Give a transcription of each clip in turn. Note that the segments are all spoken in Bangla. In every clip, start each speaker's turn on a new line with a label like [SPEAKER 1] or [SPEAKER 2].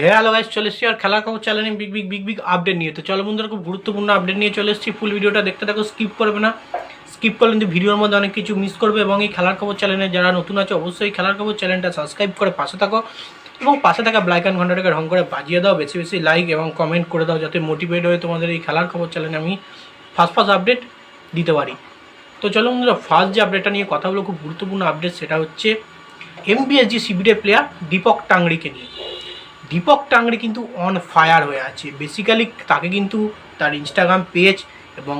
[SPEAKER 1] হ্যালো গাইস চলে এসেছি আর খেলার খবর চ্যানেলে big big big big update নিয়ে। তো চলো বন্ধুরা, খুব গুরুত্বপূর্ণ আপডেট নিয়ে চলে এসেছি। ফুল ভিডিওটা দেখতে থাকো স্কিপ করবে না। স্কিপ করলে কিন্তু ভিডিওর মধ্যে অনেক কিছু মিস করবে এবং এই খেলার খবর চ্যানেলে যারা নতুন আছে, অবশ্যই খেলার খবর চ্যানেলটা সাবস্ক্রাইব করে পাশে থাকো এবং পাশে থাকা ব্লাইকান ঘন্টাটাকে ঢং করে বাজিয়ে দাও, বেশি বেশি লাইক এবং কমেন্ট করে দাও যাতে মোটিভেট হয়ে তোমাদের এই খেলার খবর চ্যানেলে আমি ফার্স্ট ফার্স্ট আপডেট দিতে পারি। তো চলো বন্ধুরা ফার্স্ট যে আপডেটটা নিয়ে কথা বলো খুব গুরুত্বপূর্ণ আপডেট সেটা হচ্ছে এমবিএসজি শিবিরের প্লেয়ার দীপক টাংড়িকে নিয়ে। দীপক টাংরি কিন্তু অন ফায়ার হয়ে আছে। বেসিক্যালি তাকে কিন্তু তার ইনস্টাগ্রাম পেজ এবং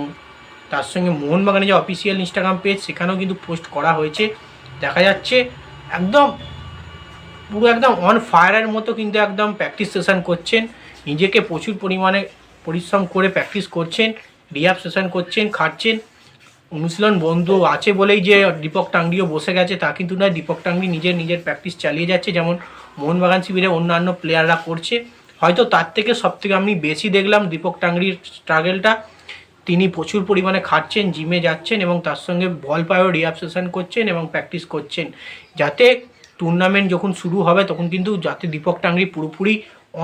[SPEAKER 1] তার সঙ্গে মোহনবাগানের যে অফিসিয়াল ইনস্টাগ্রাম পেজ সেখানেও কিন্তু পোস্ট করা হয়েছে। দেখা যাচ্ছে একদম পুরো একদম অন ফায়ারের মতো কিন্তু একদম প্র্যাকটিস সেশন করছেন। নিজেকে প্রচুর পরিমাণে পরিশ্রম করে প্র্যাকটিস করছেন রিহাব সেশন করছেন, খাটছেন। অনুশীলন বন্ধু আছে বলেই যে দীপক টাংরিও বসে গেছে, তা কিন্তু নয়। দীপক টাংরি নিজের নিজের প্র্যাকটিস চালিয়ে যাচ্ছে। যেমন মোহনবাগান শিবিরে অন্যান্য প্লেয়াররা করছে। হয়তো তার থেকে সব থেকে আমি বেশি দেখলাম দীপক টাংরির স্ট্রাগেলটা তিনি প্রচুর পরিমাণে খাটছেন জিমে যাচ্ছেন এবং তার সঙ্গে বল পায়েও রিহাবসেশন করছেন এবং প্র্যাকটিস করছেন। যাতে টুর্নামেন্ট যখন শুরু হবে, তখন কিন্তু যাতে দীপক টাংরি পুরোপুরি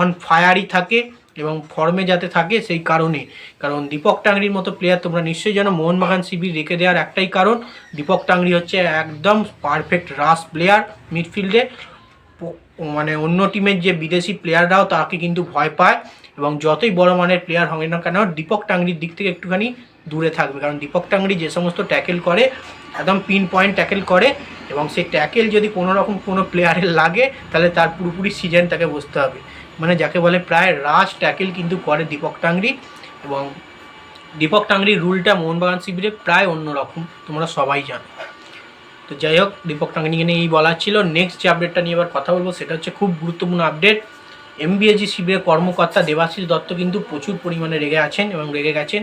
[SPEAKER 1] অন ফায়ারই থাকে এবং ফর্মে যাতে থাকে সেই কারণে। কারণ দীপক টাংরির মতো প্লেয়ার তোমরা নিশ্চয়ই জানো, মোহনবাগান শিবির রেখে দেওয়ার একটাই কারণ, দীপক টাংরি হচ্ছে একদম পারফেক্ট রাস প্লেয়ার মিডফিল্ডে মানে অন্য টিমের যে বিদেশি প্লেয়াররাও তাকে কিন্তু ভয় পায় এবং যতই বড় মানের প্লেয়ার হবে না কেন, দীপক টাংরির দিক থেকে একটুখানি দূরে থাকবে। কারণ দীপক টাংরি যে সমস্ত ট্যাকেল করে, একদম পিন পয়েন্ট ট্যাকেল করে এবং সেই ট্যাকেল যদি কোনো রকম কোনো প্লেয়ারের লাগে, তাহলে তার পুরোপুরি সিজন তাকে বসতে হবে। মানে যাকে বলে প্রায় রাশ ট্যাকেল কিন্তু করে দীপক টাংরি এবং দীপক টাংরির রুলটা মোহনবাগান শিবিরে প্রায় অন্যরকম, তোমরা সবাই জানো। তো যাই হোক, দীপক টাংরিকে নিয়ে এই বলার ছিল। নেক্সট যে আপডেটটা নিয়ে এবার কথা বলব, সেটা হচ্ছে খুব গুরুত্বপূর্ণ আপডেট এমবিএজি শিবিরের কর্মকর্তা দেবাশিস দত্ত কিন্তু প্রচুর পরিমাণে রেগে আছেন এবং রেগে গেছেন।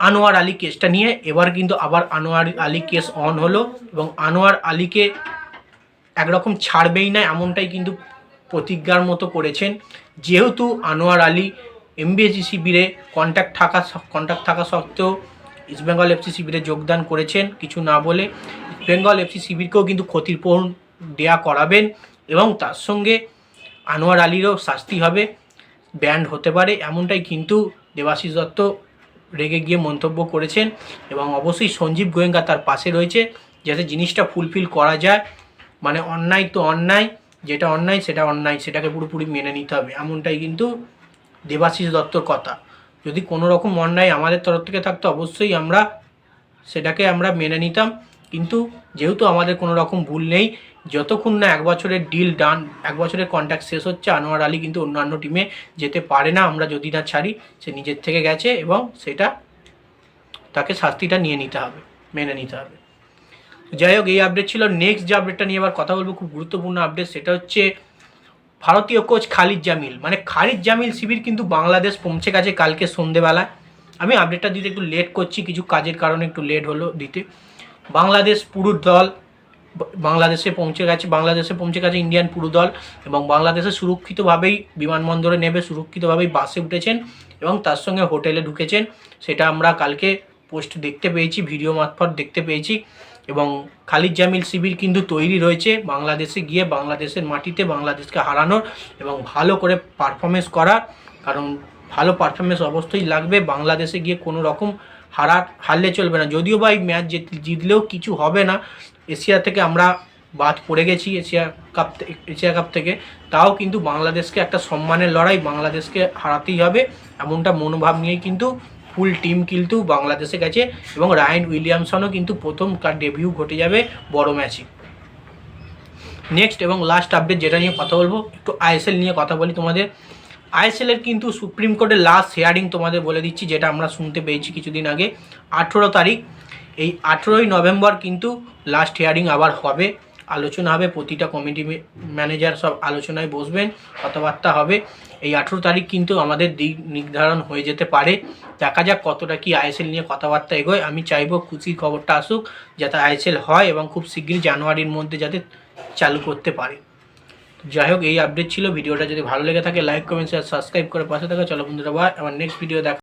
[SPEAKER 1] আনোয়ার আলী কেসটা নিয়ে, এবার কিন্তু আবার আনোয়ার আলী কেস অন হলো এবং আনোয়ার আলীকে একরকম ছাড়বেই না, এমনটাই কিন্তু প্রতিজ্ঞার মতো করেছেন। যেহেতু আনোয়ার আলী এমবিএসি শিবিরে কন্ট্যাক্ট থাকা কন্ট্যাক্ট থাকা সত্ত্বেও ইস্টবেঙ্গল এফসি শিবিরে যোগদান করেছেন, কিছু না বলে। বেঙ্গল এফসি শিবিরকেও কিন্তু ক্ষতিপূরণ দেয়া করাবেন এবং তার সঙ্গে আনোয়ার আলীরও শাস্তি হবে, ব্যান্ড হতে পারে, এমনটাই কিন্তু দেবাশিস দত্ত রেগে গিয়ে মন্তব্য করেছেন এবং অবশ্যই সঞ্জীব গোয়েঙ্কা তার পাশে রয়েছে, যাতে জিনিসটা ফুলফিল করা যায় মানে অন্যায় তো অন্যায়, যেটা অন্যায় সেটা অন্যায়, সেটাকে পুরোপুরি মেনে নিতে হবে, এমনটাই কিন্তু দেবাশিস দত্তর কথা। যদি কোনো রকম অন্যায় আমাদের তরফ থেকে থাকতো, অবশ্যই আমরা সেটাকে আমরা মেনে নিতাম। কিন্তু যেহেতু আমাদের কোনো রকম ভুল নেই, যতক্ষণ না এক বছরের ডিল ডান এক বছরের কন্ট্যাক্ট শেষ হচ্ছে, আনোয়ার আলী কিন্তু অন্যান্য টিমে যেতে পারে না, আমরা যদি না ছাড়ি, সে নিজের থেকে গেছে এবং সেটা তাকে শাস্তিটা নিয়ে নিতে হবে, মেনে নিতে হবে। যাই হোক, এই আপডেট ছিল। নেক্সট যে আপডেটটা নিয়ে আবার কথা বলব, খুব গুরুত্বপূর্ণ আপডেট সেটা হচ্ছে ভারতীয় কোচ খালিদ জামিল। মানে খালিদ জামিল শিবির কিন্তু বাংলাদেশ পৌঁছে গেছে কালকে সন্ধেবেলায়। আমি আপডেটটা দিতে একটু লেট করছি, কিছু কাজের কারণে একটু লেট হলো দিতে। বাংলাদেশ পুরো দল, বাংলাদেশে পৌঁছে গেছে, বাংলাদেশে পৌঁছে গেছে ইন্ডিয়ান পুরো দল এবং বাংলাদেশে সুরক্ষিতভাবেই বিমানবন্দরে নেবে সুরক্ষিতভাবেই বাসে উঠেছেন এবং তার সঙ্গে হোটেলে ঢুকেছেন। সেটা আমরা কালকে পোস্ট দেখতে পেয়েছি, ভিডিও মারফত দেখতে পেয়েছি এবং খালিদ জামিল শিবির কিন্তু তৈরি রয়েছে বাংলাদেশে গিয়ে বাংলাদেশের মাটিতে বাংলাদেশকে হারানোর এবং ভালো করে পারফরমেন্স করার। কারণ ভালো পারফরমেন্স অবশ্যই লাগবে, বাংলাদেশে গিয়ে কোনো রকম হারা, হারলে চলবে না। যদিও বা এই ম্যাচ জিতলেও কিছু হবে না, এশিয়া থেকে আমরা বাদ পড়ে গেছি, এশিয়া কাপ এশিয়া কাপ থেকে। তাও কিন্তু বাংলাদেশকে একটা সম্মানের লড়াই বাংলাদেশকে হারাতেই হবে, এমনটা মনোভাব নিয়েই কিন্তু ফুল টিম কিন্তু বাংলাদেশে গেছে এবং রায়ন উইলিয়ামসনও কিন্তু প্রথম তার ডেবিউ ঘটে যাবে বড় ম্যাচে। নেক্সট এবং লাস্ট আপডেট যেটা নিয়ে কথা বলব, একটু আইএসএল নিয়ে কথা বলি তোমাদের। আইএসএলের কিন্তু সুপ্রিম কোর্টের লাস্ট হিয়ারিং তোমাদের বলে দিচ্ছি, যেটা আমরা শুনতে পেয়েছি কিছুদিন আগে, আঠেরো তারিখ। এই আঠেরোই নভেম্বর কিন্তু লাস্ট হিয়ারিং আবার হবে। আলোচনা হবে, প্রতিটা কমিটি ম্যানেজার সব আলোচনায় বসবেন, কথাবার্তা হবে। এই আঠেরো তারিখ কিন্তু আমাদের দিক নির্ধারণ হয়ে যেতে পারে। দেখা যাক কতটা কি আইএসএল নিয়ে কথাবার্তা এগোয়। আমি চাইব খুশির খবরটা আসুক, যাতে আইএসএল হয় এবং খুব শীঘ্রই জানুয়ারির মধ্যে যাতে চালু করতে পারে। যাই হোক, এই আপডেট ছিল। ভিডিওটা যদি ভালো লেগে থাকে লাইক কমেন্ট শেয়ার সাবস্ক্রাইব করে পাশে থাকা। চলো বন্ধুরা বা আমার নেক্সট ভিডিও দেখা